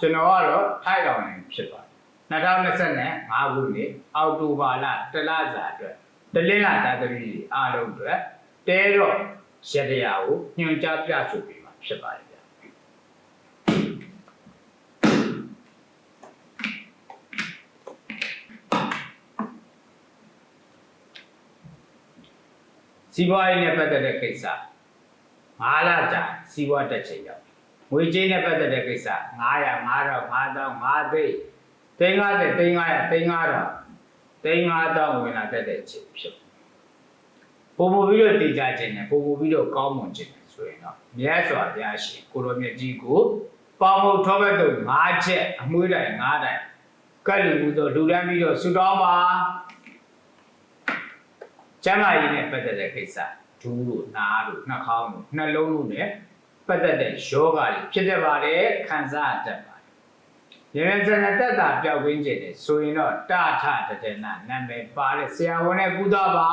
ကျွန်တော်ကတော့ထိုက်တော်နေဖြစ်ပါတယ်2025ခုနှစ်အောက်တိုဘာလတလစာအတွက်တလင်းလာသားသမီးတွေအားလုံးအတွက်တဲတော့ရတရားကိုညွှန်ကြားပြဆိုပြီးမှဖြစ်ပါတယ်ဗျာစီးပွားရေးနဲ့ပတ်သက်တဲ့ကိစ္စ9လကြာစီးပွားတက်ချိန်ရောက် ငွေကြေးနဲ့ပတ်သက်တဲ့ကိစ္စ900 9000 5000 5သိန်းသိန်း50သိန်း900သိန်း9000သိန်း9000ဝင်လာတတ်တဲ့ချိန်ဖြစ်ပုံပုံပြီးတော့တည်ကြခြင်းနဲ့ပုံပုံပြီးတော့ကောင်းမွန်ခြင်းနဲ့ဆိုရင်တော့မြတ်စွာဘုရားရှင်ကိုရောမြတ်ကြီးကိုပေါမုတ်ထောဘက်တို့5ချက်အမွှေးတိုင်5တိုင်ကတ်လူမှုသောလူတန်းပြီးတော့ဆူတောင်းပါကျမ်းမာရေးနဲ့ပတ်သက်တဲ့ကိစ္စဒူးတို့နားတို့နှာခေါင်းတို့နှလုံးတို့နဲ့ ပတ်သက်တဲ့ယောဂတွေဖြစ်တတ်ပါတယ်ခံစားတတ်ပါတယ်။ရေစနတက်တာပျောက်ကင်းခြင်းနဲ့ဆိုရင်တော့တာထတတေနနာမည်ပါတဲ့ဆရာဝန်နဲ့ကုသပါ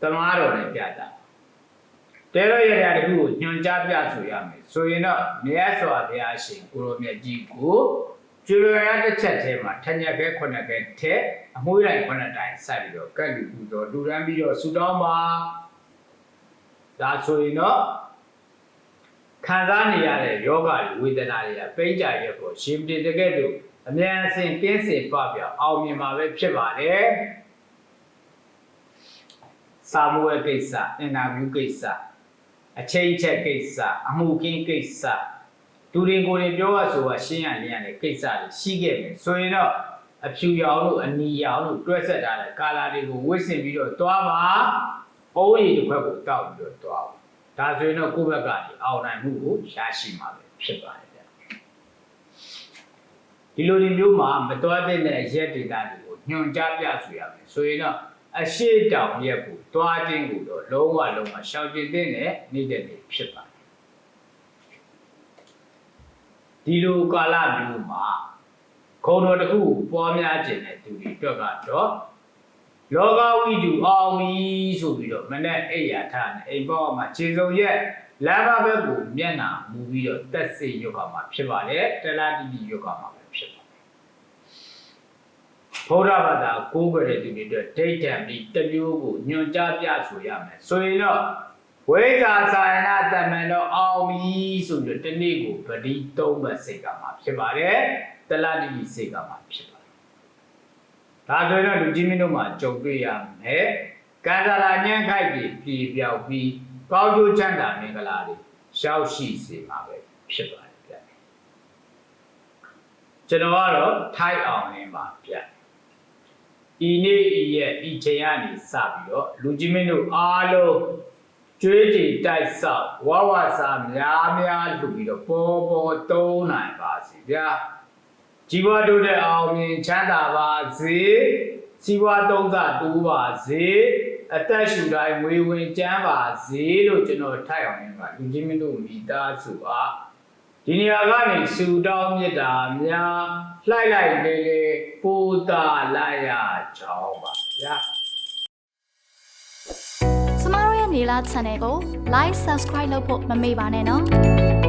သမားတော်နဲ့ပြတာ။တဲတော်ရရတခုကိုညွှန်ကြားပြဆိုရမယ်။ဆိုရင်တော့မြတ်စွာဘုရားရှင်ကိုရောမြတ်ကြီးကိုကျွေရတစ်ချက်ထဲမှာထညက်ခဲခုနှစ်ခဲထဲအမွှေးတိုင်းခုနှစ်တိုင်းစိုက်ပြီးတော့ကတ်လူပူတော်လူရမ်းပြီးတော့ဆူတောင်းပါဒါဆိုရင်တော့ ခံစားနေရတဲ့ယောဂတွေဝေဒနာတွေကပိဋကရက်ကိုရှင်ပြတကယ်လို့အမြန်အစင်ကင်းစင်ပပြောင်းအောင်မြင်မှာပဲဖြစ်ပါတယ်စာမွေးကိစ္စအင်တာဗျူးကိစ္စအချိန်ချက်ကိစ္စအမှုကင်းကိစ္စသူတွေကိုယ်တွေပြောရဆိုရရှင်းရလင်းရတဲ့ကိစ္စတွေရှိခဲ့မယ်ဆိုရင်တော့အဖြူရောင်လို့အနီရောင်လို့တွဲဆက်ထားတဲ့ကာလာတွေကိုဝစ်စင်ပြီးတော့တွားပါအိုးရည်တစ်ခွက်ကိုတောက်ပြီးတော့တွားပါ ဒါဆိုရင်တော့ကိုယ့်ဘက်ကနေအောင်နိုင်မှုကိုရရှိမှာပဲဖြစ်ပါတယ်ဗျဒီလိုဒီမျိုးမှာမတွားတဲ့ရက်ဒေတာတွေကိုညွှန်ကြားပြဆိုရမယ်ဆိုရင်တော့အရှိတောင်ရက်ကိုတွားခြင်းကိုတော့လုံးဝလုံးဝရှောင်ကျဉ်တဲ့နေတဲ့နေ့ဖြစ်ပါတယ်ဒီလိုကာလမျိုးမှာခုံတော်တစ်ခုကိုပွားများခြင်းတဲ့သူတွေအတွက်ကတော့ လောကဝိတုအောင်ပြီဆိုပြီးတော့မနဲ့အိယာထနဲ့အိမ်ပေါ်မှာခြေစုံရက်လမ်းမဘက်ကိုမျက်နှာမူပြီးတော့တက်စေရုပ်ကမှာဖြစ်ပါတယ်တလားတိတိရုပ်ကမှာပဲဖြစ်ပါတယ်ဘုရားဘာသာကိုးကွယ်တဲ့သူတွေအတွက်ဒိဋ္ဌံပြီးတစ်မျိုးကိုညွန်ကြားပြဆိုရမယ်ဆိုရင်တော့ဝိဇာစာယနာတမန်တော်အောင်ပြီဆိုပြီးတော့ဒီနေ့ကိုပတိသုံးပတ်စိတ်ကမှာဖြစ်ပါတယ်တလားတိတိစိတ်ကမှာဖြစ်ပါတယ် ဒါဆိုရင်တော့လူကြီးမင်းတို့မှာကြုံတွေ့ရမယ်ကံစားလာညံ့ခိုက်ပြီးပြည်ပြောက်ပြီးကောင်းကျိုးချမ်းသာမင်္ဂလာတွေရှောက်ရှိစေမှာပဲဖြစ်ပါတယ်ဗျကျွန်တော်ကတော့ထိုက်အောင်လင်းပါဗျဤနေ့ဤရဲ့ဤချိန်ကနေစပြီးတော့လူကြီးမင်းတို့အားလုံးကျွေးကြည်တိုက်ဆောက်ဝဝစာများများလူပြီးတော့ပေါ်ပေါ်တုံးနိုင်ပါစီဗျာ ជីវတုတဲ့အောင်မြင်ချမ်းသာပါစေစီဝါသုံးစာတူပါစေအသက်ရှူတိုင်းငွေဝင်ကျန်းပါစေလို့ကျွန်တော်ထိုက်အောင်လင်းပါလူကြီးမင်းတို့မိသားစုအားဒီနေရာကနေစူတောင်းမြတ်တာများလှိုက်လိုက်လေလေပူတာလိုက်ရချောင်းပါဗျာကျမတို့ရဲ့နေလား channel ကို like subscribe လုပ်ဖို့မမေ့ပါနဲ့နော်